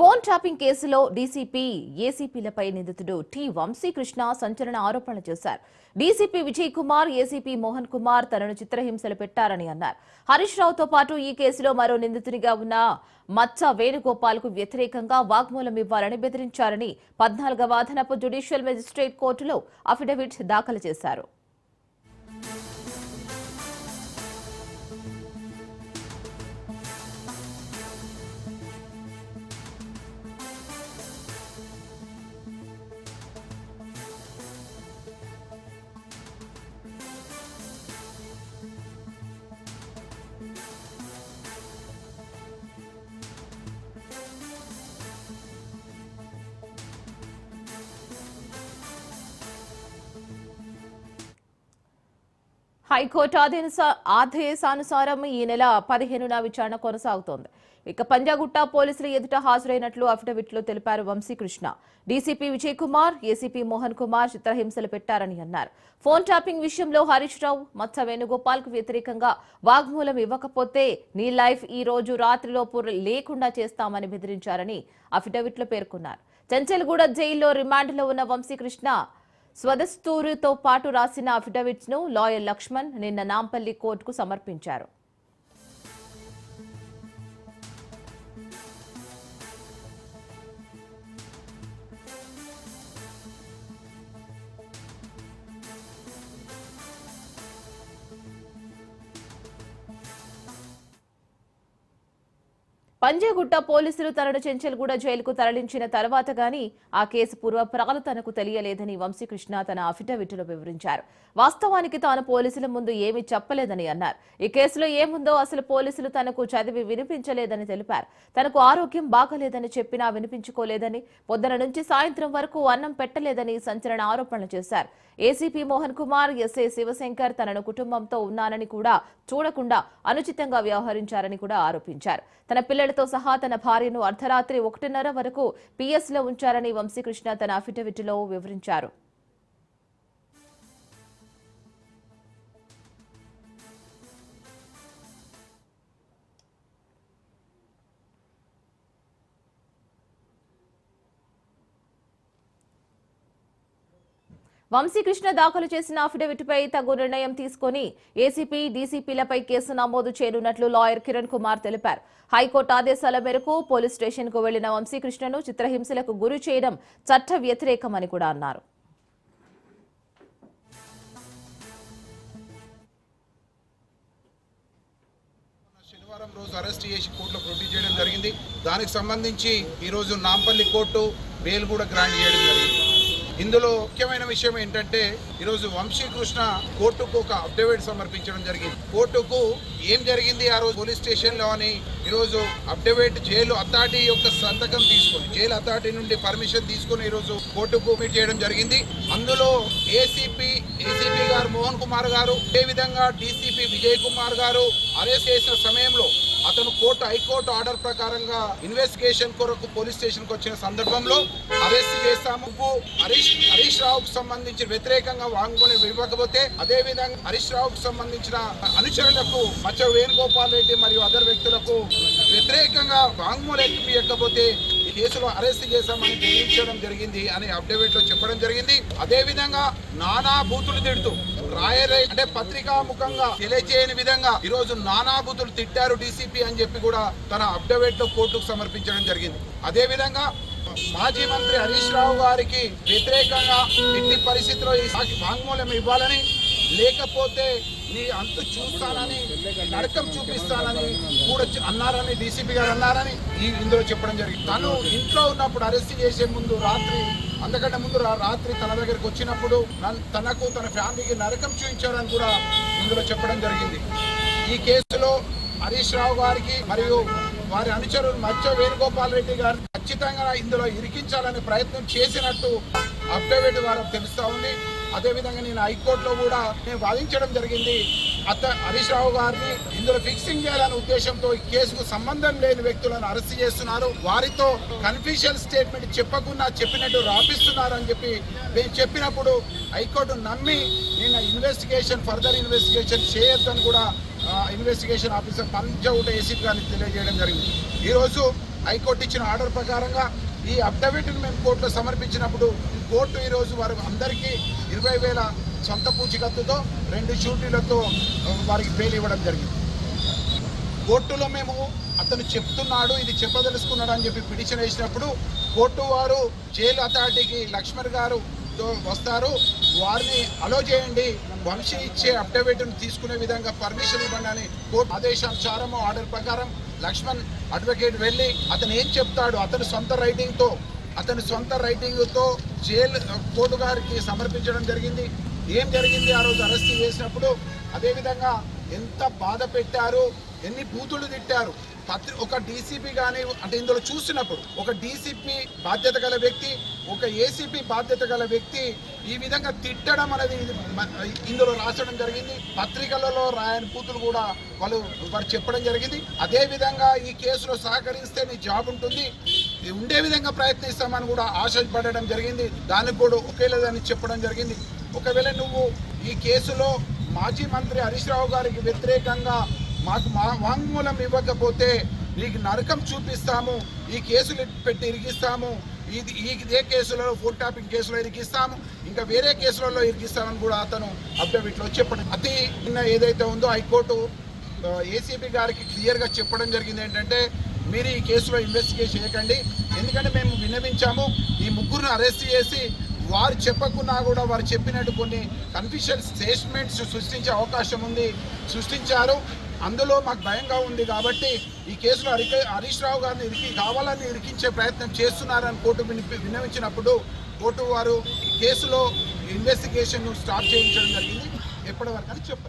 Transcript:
Phone tapping కేసులో DCP ఏసీపీలపై నిందితుడు టి. వంశీకృష్ణ సంచలన ఆరోపణలు చేశారు. డీసీపీ విజయ్ కుమార్ ఏసీపీ మోహన్ కుమార్ తనను చిత్రహింసలు పెట్టారని అన్నారు. హరీష్ రావుతో పాటు ఈ కేసులో మరో నిందితునిగా ఉన్న మచ్చ వేణుగోపాల్కు వ్యతిరేకంగా వాగ్మూలం ఇవ్వాలని బెదిరించారని పద్నాలుగవ అదనపు జ్యుడిషియల్ మెజిస్ట్రేట్ కోర్టులో అఫిడవిట్ దాఖలు చేశారు. హైకోర్టు ఆదేశ- ఆదేశానుసారం ఈ నెల పదిహేనున విచారణ కొనసాగుతోంది. ఇక పంజాగుట్ట పోలీసుల ఎదుట హాజరైనట్లు అఫిడవిట్లో తెలిపారు వంశీకృష్ణ. డీసీపీ విజయ్ కుమార్ ఏసీపీ మోహన్ కుమార్ చిత్రహింసలు పెట్టారని అన్నారు. ఫోన్ ట్యాపింగ్ విషయంలో హరీష్ రావు మత్స వేణుగోపాల్కు వ్యతిరేకంగా వాగ్మూలం ఇవ్వకపోతే నీ లైఫ్ ఈ రోజు రాత్రిలోపు లేకుండా చేస్తామని బెదిరించారని అఫిడవిట్లో పేర్కొన్నారు. చెంచల్గూడ జైల్లో రిమాండ్లో ఉన్న వంశీకృష్ణ స్వదస్తూరుతో పాటు రాసిన అఫిడవిట్స్ను లాయర్ లక్ష్మణ్ నిన్న నాంపల్లి కోర్టుకు సమర్పించారు. పంజాగుట్ట పోలీసులు తనను చెంచల్గూడ జైలుకు తరలించిన తర్వాత గాని ఆ కేసు పూర్వపరాలు తనకు తెలియలేదని వంశీకృష్ణ తన అఫిడవిట్లో వివరించారు. వాస్తవానికి తాను పోలీసుల ముందు ఏమీ చెప్పలేదని అన్నారు. ఈ కేసులో ఏముందో అసలు పోలీసులు తనకు చదివి వినిపించలేదని తెలిపారు. తనకు ఆరోగ్యం బాగలేదని చెప్పినా వినిపించుకోలేదని పొద్దున నుంచి సాయంత్రం వరకు అన్నం పెట్టలేదని సంచలన ఆరోపణలు చేశారు. ACP Mohan Kumar S A Shivashankar తనను కుటుంబంతో ఉన్నానని కూడా చూడకుండా అనుచితంగా వ్యవహరించారని కూడా ఆరోపించారు. తన పిల్లలతో సహా తన భార్యను అర్ధరాత్రి ఒకటిన్నర వరకు పిఎస్లో ఉంచారని వంశీకృష్ణ తన అఫిడవిట్లో వివరించారు. వంశీకృష్ణ దాఖలు చేసిన అఫిడవిట్పై తగు నిర్ణయం తీసుకుని ఏసీపీ డీసీపీలపై కేసు నమోదు చేయనున్నట్లు లాయర్ కిరణ్ కుమార్ తెలిపారు. హైకోర్టు ఆదేశాల మేరకు పోలీస్ స్టేషన్కు వెళ్ళిన వంశీకృష్ణను చిత్రహింసలకు గురి చేయడం చట్ట వ్యతిరేకమని కూడా అన్నారు. శనివారం రోజు అరెస్ట్ చేసి కోర్టులో ప్రొడ్యూస్ చేయడం జరిగింది. దానికి సంబంధించి ఈరోజు నాంపల్లి కోర్టు బెయిల్ కూడా గ్రాంట్ చేయడం జరిగింది. ఇందులో ముఖ్యమైన విషయం ఏంటంటే ఈరోజు వంశీకృష్ణ కోర్టుకు ఒక అఫిడవిట్ సమర్పించడం జరిగింది. కోర్టుకు ఏం జరిగింది ఆ రోజు పోలీస్ స్టేషన్లో అని ఈరోజు అఫిడవిట్ జైలు అథారిటీ యొక్క సంతకం తీసుకొని జైలు అథారిటీ నుండి పర్మిషన్ తీసుకొని ఈరోజు కోర్టుకు మీట్ చేయడం జరిగింది. అందులో ఏసీపీ ఏసీపీ గారు మోహన్ కుమార్ గారు అదే విధంగా డీసీపీ విజయ్ కుమార్ గారు అరెస్ట్ చేసిన సమయంలో అతను కోర్టు హైకోర్టు ఆర్డర్ ప్రకారంగా ఇన్వెస్టిగేషన్ కొరకు పోలీస్ స్టేషన్కి వచ్చిన సందర్భంలో అరెస్ట్ చేస్తాము హరీష్ హరీష్ రావుకు సంబంధించి వ్యతిరేకంగా వాంగ్మూలం ఇవ్వకపోతే అదే విధంగా హరీష్ రావుకు సంబంధించిన అనుచరులకు మచ్చ వేణుగోపాల్ రెడ్డి మరియు అదర్ వ్యక్తులకు వ్యతిరేకంగా వాంగ్మూలం ఇవ్వకపోతే ఈ కేసులో అరెస్ట్ చేశామని బెదిరించడం జరిగింది అని అఫిడవిట్లో చెప్పడం జరిగింది. అదే విధంగా నానా బూతులు తిడుతూ రాయలే అంటే పత్రికా ముఖంగా తెలియజేయని విధంగా ఈ రోజు నానా బూతులు తిట్టారు డీసీపీ అని చెప్పి కూడా తన అఫిడవిట్లో కోర్టుకు సమర్పించడం జరిగింది. అదే విధంగా మాజీ మంత్రి హరీష్ రావు గారికి వ్యతిరేకంగా ఎట్టి పరిస్థితిలో ఈ వాంగ్మూలం ఇవ్వాలని లేకపోతే నీ అంతు చూస్తానని నరకం చూపిస్తానని కూడా అన్నారని డీసీపీ గారు అన్నారని ఈ ఇందులో చెప్పడం జరిగింది. తను ఇంట్లో ఉన్నప్పుడు అరెస్ట్ చేసే ముందు రాత్రి అంతకంటే ముందు రాత్రి తన దగ్గరికి వచ్చినప్పుడు తనకు తన ఫ్యామిలీకి నరకం చూపించారని కూడా ఇందులో చెప్పడం జరిగింది. ఈ కేసులో హరీష్ రావు గారికి మరియు వారి అనుచరులు మచ్చ వేణుగోపాల్ రెడ్డి గారు ఖచ్చితంగా ఇందులో ఇరికించాలనే ప్రయత్నం చేసినట్టు అఫిడవిట్ ద్వారా తెలుస్తూ ఉంది. అదేవిధంగా నేను హైకోర్టులో కూడా నేను వాదించడం జరిగింది. అత్త హరీష్ రావు గారిని ఇందులో ఫిక్సింగ్ చేయాలనే ఉద్దేశంతో ఈ కేసుకు సంబంధం లేని వ్యక్తులను అరెస్ట్ చేస్తున్నారు. వారితో కన్ఫ్యూషన్ స్టేట్మెంట్ చెప్పకుండా చెప్పినట్టు రాపిస్తున్నారు అని చెప్పి మేము చెప్పినప్పుడు హైకోర్టు నమ్మి నిన్న ఇన్వెస్టిగేషన్ ఫర్దర్ ఇన్వెస్టిగేషన్ చేయొద్దని కూడా ఇన్వెస్టిగేషన్ ఆఫీసర్ పంచౌట ఏసీపీ గారిని తెలియజేయడం జరిగింది. ఈరోజు హైకోర్టు ఇచ్చిన ఆర్డర్ ప్రకారంగా ఈ అఫిడవిట్ను మేము కోర్టులో సమర్పించినప్పుడు కోర్టు ఈరోజు వారు అందరికీ ఇరవై వేల సొంత పూచికత్తుతో రెండు షూటీలతో వారికి బెయిల్ ఇవ్వడం జరిగింది. కోర్టులో మేము అతను చెప్తున్నాడు ఇది చెప్పదలుచుకున్నాడు అని చెప్పి పిటిషన్ వేసినప్పుడు కోర్టు వారు జైలు అథారిటీకి లక్ష్మణ్ గారు వస్తారు. వారిని అలో చేయండి. వంశీ ఇచ్చే అఫిడవిట్ను తీసుకునే విధంగా పర్మిషన్ ఇవ్వండి కోర్టు ఆదేశానుసారం ఆర్డర్ ప్రకారం లక్ష్మణ్ అడ్వకేట్ వెళ్ళి అతను ఏం చెప్తాడు? అతని సొంత రైటింగ్తో అతని సొంత రైటింగ్తో జైలు కోర్టు గారికి సమర్పించడం జరిగింది. ఏం జరిగింది? ఆ రోజు అరెస్ట్ చేసినప్పుడు అదేవిధంగా ఎంత బాధ పెట్టారు? ఎన్ని బూతులు తిట్టారు? పత్రి ఒక డీసీపీ కానీ అంటే ఇందులో చూసినప్పుడు ఒక డీసీపీ బాధ్యత గల వ్యక్తి ఒక ఏసీపీ బాధ్యత గల వ్యక్తి ఈ విధంగా తిట్టడం అనేది ఇందులో రాసడం జరిగింది. పత్రికలలో రాయని కూతురు కూడా వాళ్ళు వారు చెప్పడం జరిగింది. అదేవిధంగా ఈ కేసులో సహకరిస్తే నీ జాబ్ ఉంటుంది. ఉండే విధంగా ప్రయత్నిస్తామని కూడా ఆశపడడం జరిగింది. దానికి కూడా ఒకేలేదని చెప్పడం జరిగింది. ఒకవేళ నువ్వు ఈ కేసులో మాజీ మంత్రి హరీష్ రావు గారికి వ్యతిరేకంగా మాకు మా వాంగ్మూలం ఇవ్వకపోతే నీకు నరకం చూపిస్తాము ఈ కేసులు పెట్టి ఇరిగిస్తాము ఇది ఈ ఇదే కేసులో ఫుడ్ టాపింగ్ కేసులో ఇరికిస్తాము ఇంకా వేరే కేసులలో ఇరికిస్తామని కూడా అతను అఫిడవిట్లో చెప్పడం. అతి నిన్న ఏదైతే ఉందో హైకోర్టు ఏసీబీ గారికి క్లియర్గా చెప్పడం జరిగింది ఏంటంటే మీరు ఈ కేసులో ఇన్వెస్టిగేట్ చేయకండి. ఎందుకంటే మేము విన్నవించాము ఈ ముగ్గురును అరెస్ట్ చేసి వారు చెప్పకున్నా కూడా వారు చెప్పినట్టు కొన్ని కన్ఫ్యూషన్ స్టేట్మెంట్స్ సృష్టించే అవకాశం ఉంది సృష్టించారు. అందులో మాకు భయంగా ఉంది కాబట్టి ఈ కేసులో హరి హరీష్ రావు గారిని ఇరికి కావాలని ఇరికించే ప్రయత్నం చేస్తున్నారని కోర్టు వినిపి విన్నవించినప్పుడు కోర్టు వారు ఈ కేసులో ఇన్వెస్టిగేషన్ స్టార్ట్ చేయించడం జరిగింది. ఎప్పటివరకు అని చెప్పారు